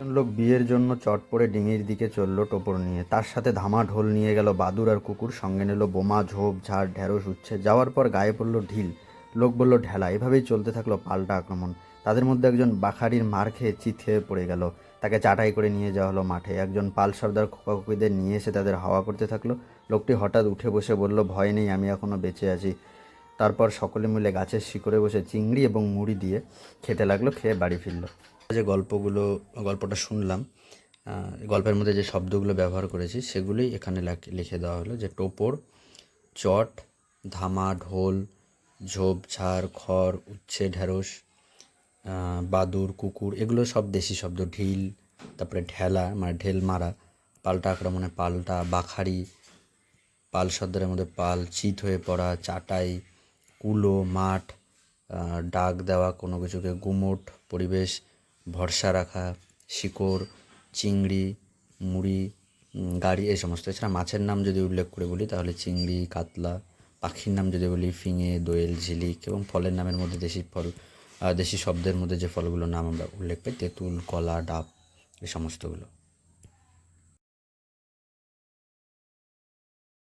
লোক বিয়ের জন্য চট পড়ে ডিঙির দিকে চলল টোপর নিয়ে। তার সাথে ধামা ঢোল নিয়ে গেল বাদুর আর কুকুর সঙ্গে নিল বোমা, ঝোপ, ঝাড়, ঢেঁড়স উচ্ছে। যাওয়ার পর গায়ে পড়ল ঢিল। লোক বলল, ঢেলা, এভাবেই চলতে থাকল পাল্টা আক্রমণ। তাদের মধ্যে একজন বাখারির মার খেয়ে চিত খেয়ে পড়ে গেল। তাকে চাটাই করে নিয়ে যাওয়া হলো মাঠে। একজন পাল সর্দার খোকাখুকিদের নিয়ে এসে তাদের হাওয়া করতে থাকল। লোকটি হঠাৎ উঠে বসে বলল, ভয় নেই, আমি এখনও বেঁচে আছি। তারপর সকলে মিলে গাছের শিকড়ে বসে চিংড়ি এবং মুড়ি দিয়ে খেতে লাগল, খেয়ে বাড়ি ফিরলো। যে গল্পগুলো, গল্পটা শুনলাম গল্পের মধ্যে যে শব্দগুলো ব্যবহার করেছি সেগুলোই এখানে লেখ- দেওয়া হলো যে টোপর, চট, ধামা, ঢোল, ঝোপ, ঝাড়, খড়, উচ্ছে, ঢেঁড়স বাদুর, কুকুর, এগুলো সব দেশি শব্দ, ঢিল, তারপরে ঢেলা মানে ঢেল মারা, পাল্টা আক্রমণে পাল্টা, বাখারি, পাল শব্দের মধ্যে পাল, চিত হয়ে পড়া, চাটাই, কুলো, মাঠ ডাক দেওয়া, কোনো কিছুকে গুমোট, পরিবেশ ভরসা রাখা, শিকড়, চিংড়ি, মুড়ি গাড়ি, এই সমস্ত। এছাড়া মাছের নাম যদি উল্লেখ করে বলি, তাহলে চিংড়ি, কাতলা, পাখির নাম যদি বলি, ফিঙে, দোয়েল, ঝিলিক এবং ফলের নামের মধ্যে দেশি ফল দেশি শব্দের মধ্যে যে ফলগুলোর নাম আমরা উল্লেখ পাই, তেঁতুল, কলা, ডাব, এই সমস্তগুলো।